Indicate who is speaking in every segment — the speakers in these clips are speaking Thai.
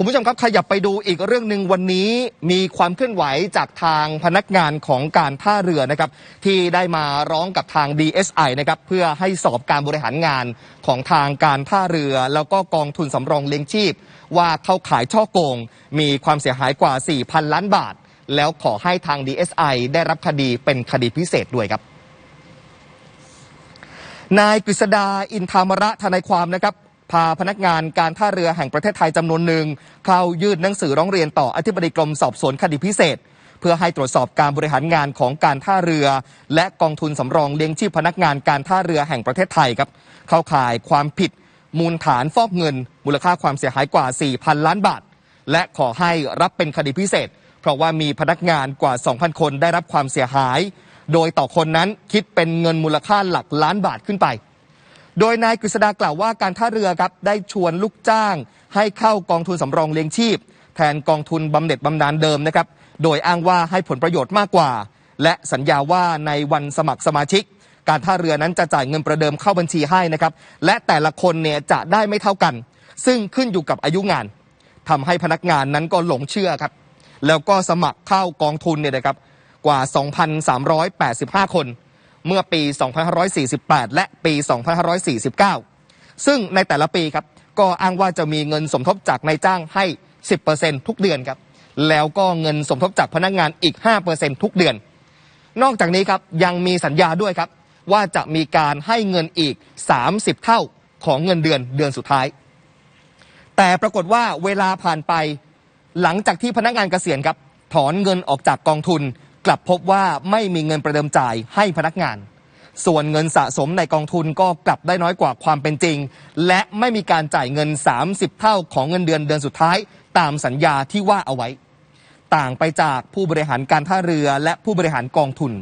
Speaker 1: คุณผู้ชมครับขยับไปดูอีกเรื่องหนึ่งวันนี้มีความเคลื่อนไหวจากทางพนักงานของการท่าเรือนะครับที่ได้มาร้องกับทาง DSI นะครับเพื่อให้สอบการบริหารงานของทางการท่าเรือ แล้วก็กองทุนสำรองเลี้ยงชีพ ว่าเข้าขายช่อโกง มีความเสียหายกว่า 4,000 ล้านบาท แล้วขอให้ทาง DSI ได้รับคดีเป็นคดีพิเศษด้วยครับนายกฤษดาอินทามระทนายความนะครับ พาพนักงานการท่าเรือแห่งประเทศไทยจำนวนหนึ่ง เข้ายื่นหนังสือร้องเรียนต่ออธิบดีกรมสอบสวนคดีพิเศษ เพื่อให้ตรวจสอบการบริหารงานของการท่าเรือ และกองทุนสำรองเลี้ยงชีพพนักงานการท่าเรือแห่งประเทศไทยครับเข้าข่ายความผิด มูลฐานฟอกเงิน มูลค่าความเสียหายกว่า 4,000 ล้านบาท และขอให้รับเป็นคดีพิเศษ เพราะว่ามีพนักงานกว่า 2,000 คนได้รับความเสียหาย โดยต่อคนนั้นคิดเป็นเงินมูลค่าหลักล้านบาทขึ้นไป โดยนายกฤษดากล่าวว่าการท่าเรือครับได้ชวนลูกจ้าง ให้เข้ากองทุนสำรองเลี้ยงชีพ แทนกองทุนบำเหน็จบำนาญเดิมนะครับ โดยอ้างว่าให้ผลประโยชน์มากกว่า และสัญญาว่าในวันสมัครสมาชิก การท่าเรือนั้นจะจ่ายเงินประเดิมเข้าบัญชีให้นะครับ และแต่ละคนเนี่ยจะได้ไม่เท่ากัน ซึ่งขึ้นอยู่กับอายุงานทำให้พนักงานนั้นก็หลงเชื่อครับ แล้วก็สมัครเข้ากองทุนเนี่ยนะครับกว่า 2,385 คน เมื่อปี 2548 และปี 2549 ซึ่งในแต่ละปีครับก็อ้างว่าจะมีเงินสมทบจากนายจ้างให้ 10%ทุกเดือนครับแล้วก็เงินสมทบจากพนักงานอีก 5%ทุกเดือน นอกจากนี้ครับยังมีสัญญาด้วยครับ ว่าจะมีการให้เงินอีก 30 เท่าของเงินเดือนเดือนสุดท้าย แต่ปรากฏว่าเวลาผ่านไปหลังจากที่พนักงานเกษียณครับถอนเงินออกจากกองทุน กลับพบว่าไม่มีเงินประเดิมจ่ายให้พนักงาน ส่วนเงินสะสมในกองทุนก็กลับได้น้อยกว่าความเป็นจริง และไม่มีการจ่ายเงิน 30 เท่าของเงินเดือนเดือนสุดท้าย ตามสัญญาที่ว่าเอาไว้ ต่างไปจากผู้บริหารการท่าเรือและผู้บริหารกองทุน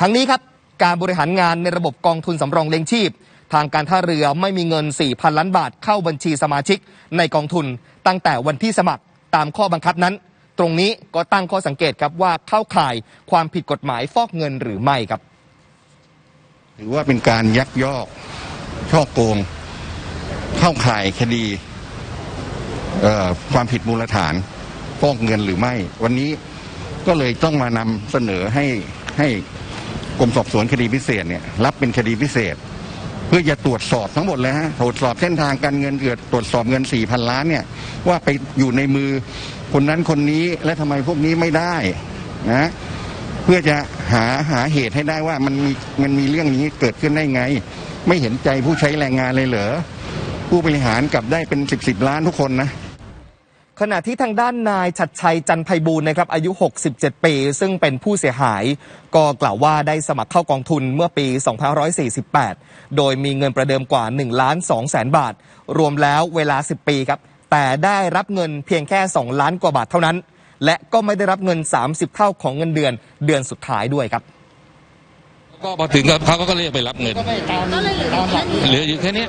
Speaker 1: ทั้งนี้ครับการบริหารงานในระบบกองทุนสำรองเลี้ยงชีพ ทางการท่าเรือไม่มีเงิน 4,000 ล้านบาทเข้าบัญชีสมาชิกในกองทุน ตั้งแต่วันที่สมัครตามข้อบังคับนั้น ตรงนี้ก็ตั้งข้อสังเกตครับว่าเข้าข่ายความผิดกฎหมายฟอกเงินหรือไม่ครับ
Speaker 2: ถือว่าเป็นการยักยอกช่อโกง เข้าข่ายคดีความผิดมูลฐานฟอกเงินหรือไม่ วันนี้ก็เลยต้องมานำเสนอให้ให้กรมสอบสวนคดีพิเศษเนี่ยรับเป็นคดีพิเศษ พื่อจะตรวจสอบทั้งหมดเลยฮะตรวจสอบเส้นทางการเงินเกิดตรวจสอบเงินสี่พันล้านเนี่ยว่าไปอยู่ในมือคนนั้นคนนี้และทำไมพวกนี้ไม่ได้นะเพื่อจะหาหาเหตุให้ได้ว่ามันมีมันมีเรื่องนี้เกิดขึ้นได้ไง ไม่เห็นใจผู้ใช้แรงงานเลยเหรอผู้บริหารกลับได้เป็นสิบสิบล้านทุกคนนะ
Speaker 1: ขณะที่ทางด้านนายชัดชัยจันไพบูลนะครับอายุ 67 ปี ซึ่งเป็นผู้เสียหาย ก็กล่าวว่าได้สมัครเข้ากองทุนเมื่อปี 2548 โดยมีเงินประเดิมกว่า1ล้าน2แสนบาท รวมแล้วเวลา 10 ปีครับ แต่ได้รับเงินเพียงแค่ 2 ล้านกว่าบาทเท่านั้น และก็ไม่ได้รับเงิน 30 เท่าของเงินเดือนเดือนสุดท้ายด้วยครับ
Speaker 3: ก็พอถึงกับเขาก็เรียกไปรับเงินเหลืออยู่แค่เนี้ย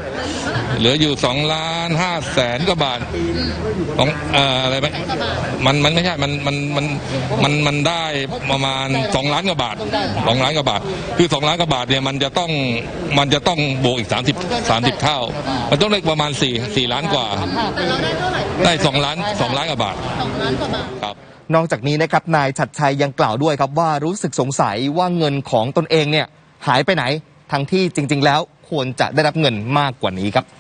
Speaker 3: เหลืออยู่สองล้านห้าแสนกว่าบาทของเอ่ออะไรไหมมันมันไม่ใช่มันมันมันมันมันได้ประมาณสองล้านกว่าบาทสองล้านกว่าบาท คือสองล้านกว่าบาทเนี่ยมันจะต้องมันจะต้องบวกอีกสามสิบสามสิบเท่า มันต้องได้ประมาณสี่สี่ล้านกว่า
Speaker 4: แต่เราได้เท่าไหร่
Speaker 3: ได้สองล้านสองล้านกว่าบาท
Speaker 4: สองล้านกว่าบาท
Speaker 3: ครับ
Speaker 1: นอกจากนี้นะครับนายชัดชัยยังกล่าวด้วยครับว่ารู้สึกสงสัยว่าเงินของตนเองเนี่ยหายไปไหน ทั้งที่จริง ๆ แล้วควรจะได้รับเงินมากกว่านี้ครับ